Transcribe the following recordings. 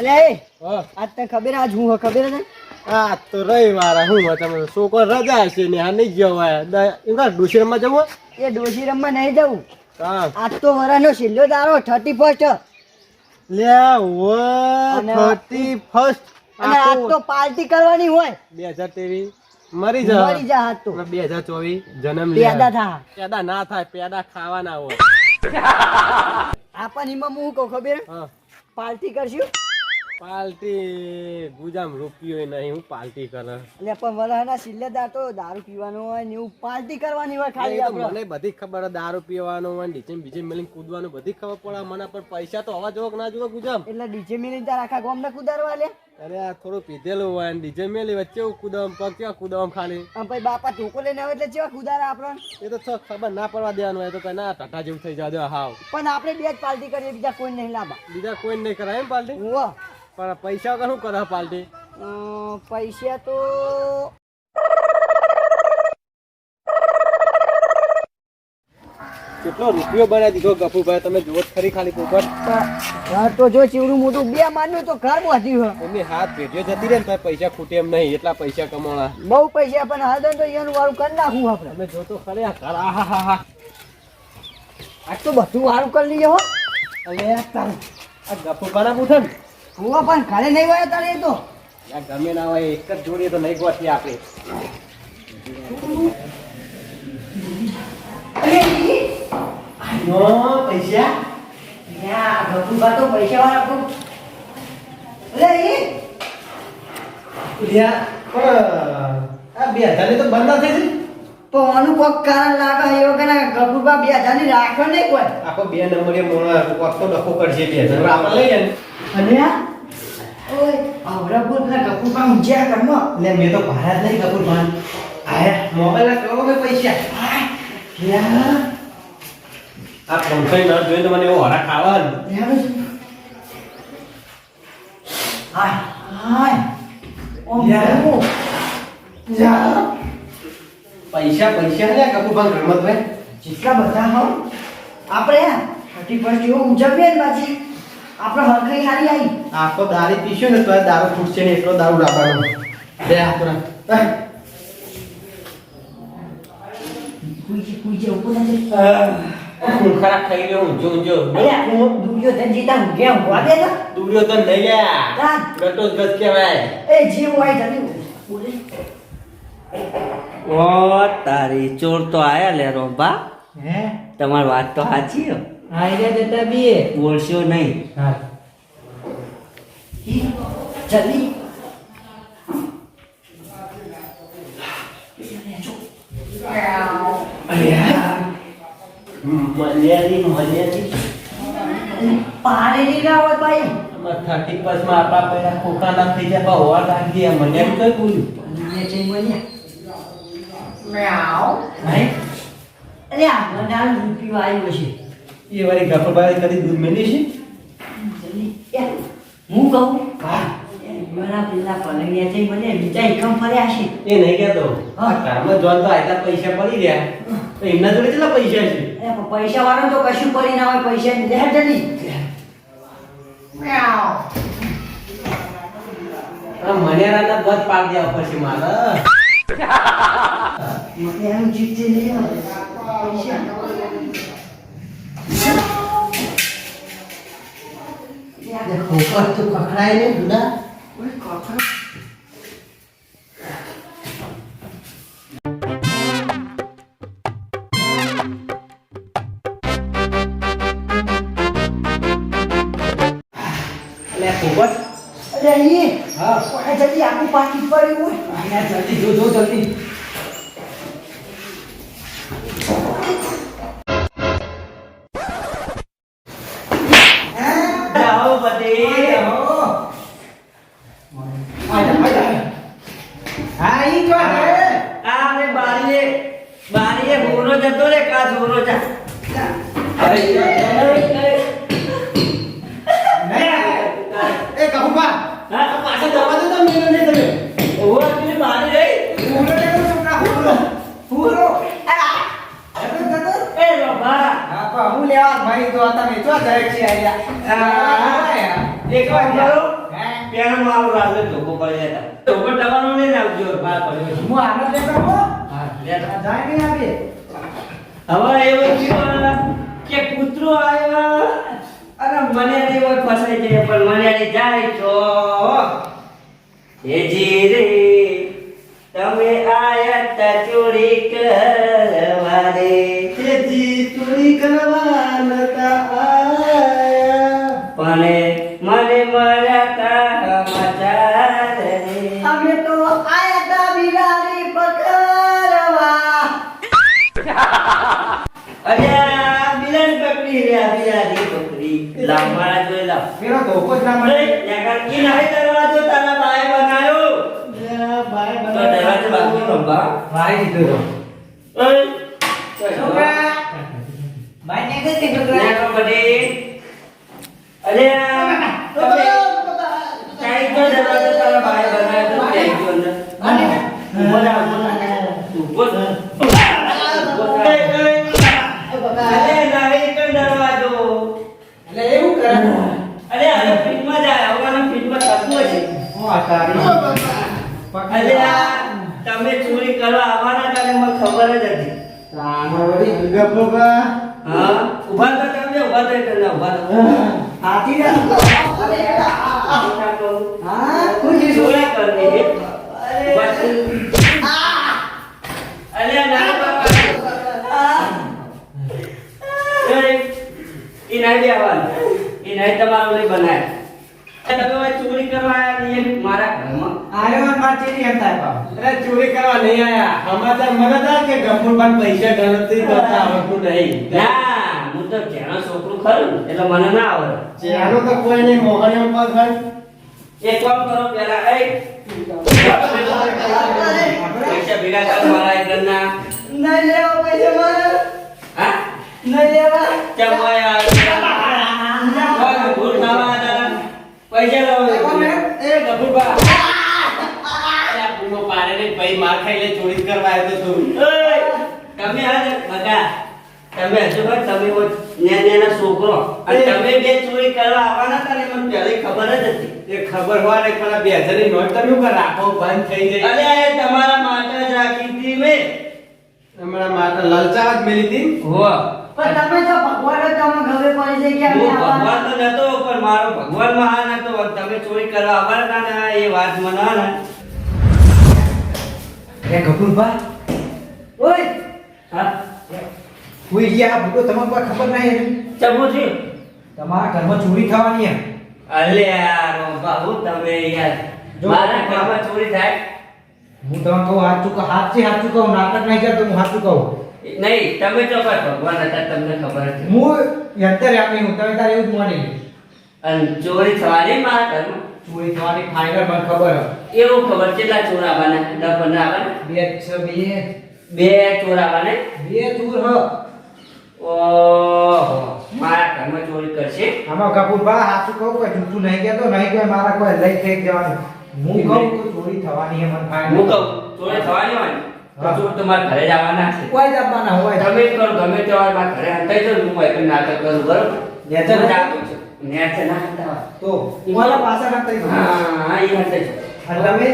અલે આજ તને ખબર આજ હું ખબર છે? આ તો રવિવાર હું તમે છોકરો રજા છે ને આ નહીં ગયો એમ કા જવું એ ડોશી રમવા નહીં જવું. આજ તો વરાનો છેલ્લો દારો થર્ટી ફર્સ્ટ લે ઓ થર્ટી ફર્સ્ટ અને આજ તો પાર્ટી કરવાની હોય. બે હજાર ત્રેવીસ મરી મરી જા જા આજ તો. બે હજાર ચોવીસ. જન્મ પેદા થા. પેદા ના થાય પેદા ખાવાના હોય. આપણ એમાં હું કહું ખબર? હા. પાર્ટી કરશું? પાર્ટી ગુજામ રૂપિયો નહીં હું પાલટી કરે. એટલે પણ વરાના સિલ્લેદાર તો દારૂ પીવાનો હોય ને એવું પાલટી કરવાની હોય ખાલી મને બધી ખબર દારૂ પીવાનો હોય ડીજે બીજે મિલિંગ કૂદવાનું બધી ખબર પડે મને પણ પૈસા તો હવા જોવો ના જોવો ગુજામ? એટલે ડીજે મિલિંગ તાર આખા ગામને કુદારવા લે. અરે આ થોડું પીધેલું હોય ને ડીજે મેલી વચ્ચે કુદમ પગ કેવા કુદમ ખાલી? આમ પછી બાપા ટોકો લઈને આવે એટલે કેવા કુદારા આપણને? એ તો થોડું ખબર ના પડવા દેવાનું હોય તો કઈ ના ટાટા જેવું થઈ જાય હાવ. પણ આપણે બે જ પાલટી કરીએ બીજા કોઈ નહીં લાવવા બીજા કોઈ નહીં કરાય એમ પાલટી. પણ પૈસા વગર શું કરે પાર્ટી પૈસા તો કેટલો રૂપિયો બનાવી દીધો ગફુભાઈ? તમે જુઓ ખરી ખાલી પોપટ. ઘર તો જો ચીવડું મોટું બે માન્યું તો ઘર પહોંચ્યું હોય એમની હાથ ભેટ્યો જતી રહે ને પૈસા ખૂટે એમ નહીં એટલા પૈસા કમાણા બહુ પૈસા પણ હાલ તો એનું વાળું કરી નાખું આપણે. તમે જો તો ખરી આ ઘર આ હા હા આજ તો બધું વાળું કરી લઈએ હો. અરે તાર આ ગફુભાના પૂછે ને પણ ઘરે નહીં હોય તારે તો. ગમે ના હોય એક જ જોડીએ તો નહીં ગોઠવી આપે. પૈસા? યા, તો પૈસા વાળા ખૂબ. અરે આ બે હજાર તો બંધ ના થઈ જાય તો આનું કોક કારણ લાગે એવો કે ના ગભુભા બે હજારની રાખો નહીં કોઈ. આખો બે નંબરે મોણા વખતો ડખો કરશે બે હજાર. આપણે લઈએ ને અને આ ઓય આવડા બોલ પેલા ગભુભા એટલે મેં તો ભાડા નહીં કપૂર ભાન આયા મોબાઈલ ના કરો કે પૈસા યા આ પંખાઈ ન જોઈને તો મને એવો હરા ખાવા હાય હાય ઓ. પૈસા પૈસા ને કપૂર ભાઈ જેટલા બધા હો. આપણે થર્ટી ફર્સ્ટ જેવો ઉજવીએ ને પાછી આપણે હરખાઈ હારી આવી આખો દારૂ પીશો ને તો દારૂ ફૂટશે ને એટલો દારૂ રાખવાનો બે આપણે ઉપર નથી ગયો હું જો જો અલ્યા હું જીતા હું ગયા વાગે ને તો નહીં ગયા ગટો ગત કહેવાય. એ જીવ હોય જલ્દી ઓ તારી ચોર તો આયા લે રોબા હે? તમારી વાત તો સાચી હો. આઈડિયા દેતા બીએ. બોલશો નહીં. હા. જલ્દી મર્યાદી મર્યાદી પાણી નહીં ના હોય ભાઈ. થર્ટી પર્સમાં આપણા પેલા ખોખા ના થઈ જાય હોવા લાગી ગયા. મને એમ કઈ બોલ્યું? મને જઈ મને. મ્યાઉ. ભાઈ અરે આ બનાવ રૂપિયો આવ્યો છે એ વાળી ગફરબાઈ કરી દૂધ. મેલી છે? હું કહું? હા. મારા પેલા પલંગિયા થઈ મને બીજા એકમ ફર્યા છે. એ નહીં કહેતો. હા. આ ઘરમાં જોન તો આટલા પૈસા પડી રહ્યા. તો એમના જોડે કેટલા પૈસા છે? પૈસા વાળા તો કશું પડી ના હોય પૈસા ની લે જલ્દી. મ્યાઉ આ મનેરાના બધ પાડ દેવા પડશે મારે. મને એનું જીત આવે. પૈસા. ખોખા ऊपर तो ને જુદા बुढ़ा હા. ઓય જલ્દી આખું પાકી પડ્યું હોય જલ્દી જો જો જલ્દી. હા ઈ જો આ રે બારીએ બારીએ ભૂરો જતો રે કા ભૂરો જા. એ કપૂપા હા. પાછા જવા દો તો મેલો નહીં તમે. ઓવો પેલી બારી રહી. છોકરા એ. રોબા હું લેવા ભાઈ તો તમે ચો જાય છે આયા એક વાર કરો. પેલો મારો રાતે ધોકો પડી જતા. ધોકો તમારો લઈને આવજો બાર પડ્યો હું આગળ લેતો હો. હા. લેતા. જાય નહીં આવે હવે એવું થયું કે કૂતરો આવ્યો. અરે મને હોય ફસાઈ જાય પણ મને જાય તો મારા જોઈ લાવ પેલો ધોકો જ ના અરે મળે. ત્યાં કી નહીં દરવાજો તારા બાએ બનાવ્યો ભાઈ તો દરવાજો બાકી રંબા ભાઈ દીધો ઓય છોકરા ભાઈ ને તે છોકરા. ના કબડ્ડી અરે આ તમે કાઈ તો દરવાજો તારા બાએ બનાવ્યો તો ત્યાં ગયો અંદર ઊભો થા, ઊભો થા. ઊભો થા. ઊભો થા. અરે નહીં તો દરવાજો એટલે એવું કરે જાય આવવાનું ફીટમાં થતું હશે આ અરે આ તમે ચોરી કરવા આવવાના તને મને ખબર જ હતી હા? ઊભા તો તમે ઊભા થઈ એટલે ઊભા અરે. હા ચોરી કરવી છે. ઊભા તો. અરે ના બાપા. એ, એ નહીં બેહવાનું. એ નહીં તમારું લઈ બનાય. તમે હવે ચોરી કરવા આવ્યા ને એ મારા ઘરમાં. આર્યવન મારતી નહીં થાય બાપ. અરે ચોરી કરવા નહીં આયા. સમાચાર મને કે ગફુરભાઈ પૈસા ગણતરી કરતા આવડતું નહીં. ના હું તો જેનો છોકરું ખરું એટલે મને ના આવડે. જેનો તો કોઈ નહીં મોહન પર ભાઈ એક કામ કરો પેલા એ. પૈસા ભેગા કરો મારા એક ઘરના નહીં લેવા પૈસા મારા. હા? નહીં લેવા. કેમ હોય આ કોઈ ભૂલ પૈસા લાવો એ ગફુરભા. અરે આ ને ભાઈ માર ખાઈ લે ચોરી કરવા આવ્યો તો તમે આ બગા તમે હજુ ભાઈ તમે ઓ ન્યા છોકરો. અને તમે બે ચોરી કરવા આવવાના હતા ને મને પહેલે ખબર જ હતી. એ ખબર હોય ને બે હજાર નોટ તમે ઉપર રાખો બંધ થઈ જાય. અરે આ તમારા માટે જ રાખી હતી મેં. હમણાં માતા લલચાવા જ મેલી હતી? પણ તમે તો ભગવાન જ તમે ઘરે પડી જાય કે હું ભગવાન તો નતો પણ મારો ભગવાન મહાન હતો. તમે ચોરી કરવા આવવાના હતા ને એ વાત મને ને એ કપૂરભા ઓય! હા? કોઈ ગયા આ ભૂતો તમને કોઈ ખબર નહીં ચબુ છે? તમારા ઘરમાં ચોરી થવાની હે અલે યાર બાબુ તમે યાર. જો, મારા ઘરમાં ચોરી થાય? હું તમને કહું હાચું કહું છે હાથ કહું નાટક નહીં કરતો હું હાથ કહું નહીં તમે તો પર ભગવાન હતા તમને ખબર હતી હું અત્યારે આપી હું તમે તારે એવું જ માની અને ચોરી થવાની માં કરું ચોરી થવાની ફાઈનલ મને ખબર. એવું ખબર કેટલા ચોર આવવાના? દસ પંદર આવવાના? બે છ બે. બે ચોર આવવાના? બે ચોર હ. ઓહો મારા ઘરમાં ચોરી કરશે? આમાં કપૂરભા સાચું કહું કોઈ જૂઠું નહીં કહેતો નહીં કોઈ મારા કોઈ લઈ થઈ જવાનું હું કહું તો ચોરી થવાની મને ફાઈનલ હું કહું ચોરી થવાની હોય. તો ઘરે છે. કોઈ જવાના હોય. તમે કરો ગમે તે હોય મારા ઘરે હંતાઈ જાઓ હું હોય નાટક કરું બરોબર? નેચર જાગું છું. નેચર ના હંતા તો મારા પાસે ના હા હા એ હંતાઈ જાઓ. તમે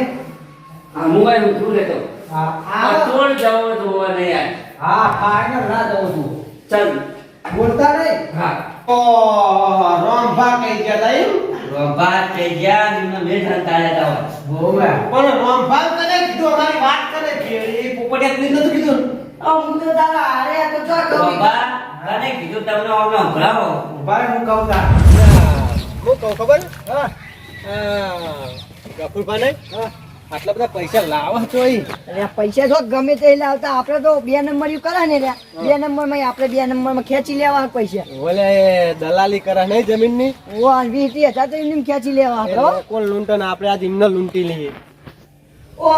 હા હું હું શું લેતો આ આ આ ચોર જવો ને યાર હા ફાઇનલ ના દઉં છું ચાલ. બોલતા રે હા. ઓ રોમભા કઈ ગયા તા એમ? તે જ્યાં નિમ્ન મેં હંતા લેતા હોય બોલા પણ રોમભા કને કીધું અમારી વાત એ કીધું નતું કીધું? હું તો તારા હારે આ તો જો કહું બાબા તને કીધું તમને અમને સંભળાવો ભાઈ હું કહું તા હું કહું ખબર? હા. ગફુરભા ને આટલા બધા પૈસા લાવો પૈસા જો ગમે તે લાવતા આપણે તો બે નંબર યુ કરે ને લ્યા. બે નંબરમાં આપણે બે નંબરમાં ખેંચી લેવા પૈસા. ઓલે દલાલી કરે નહીં જમીનની ઓ વીસ હજાર તો એમને ખેંચી લેવા આપણે કોણ લૂંટે ને આપણે આજ એમને લૂંટી લઈએ. ઓહો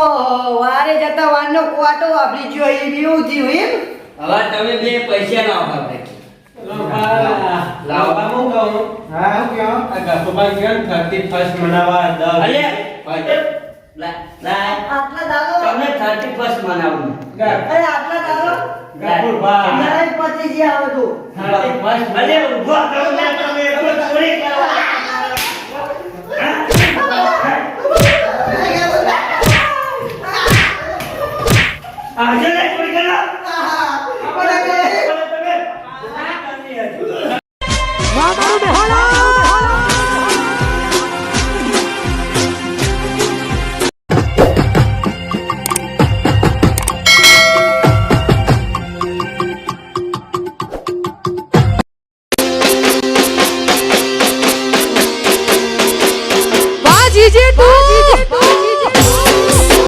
વારે જતા વારનો કુવાટો વાપરી ગયો એ બી એવું થયું એમ? હવે તમે બે પૈસા ના વાપરે લાવો. હું કહું? હા હું કહો? આ ગસુભાઈ કેમ થર્ટી ફર્સ્ટ મનાવા દસ. અલે! આટલા દાદો તમે 31st મનાવું અરે આટલા દાદો ગફુરભા મારા જ પતિ જે આવે તો. થર્ટી ફર્સ્ટ ભલે ઊભો કરો Ajuda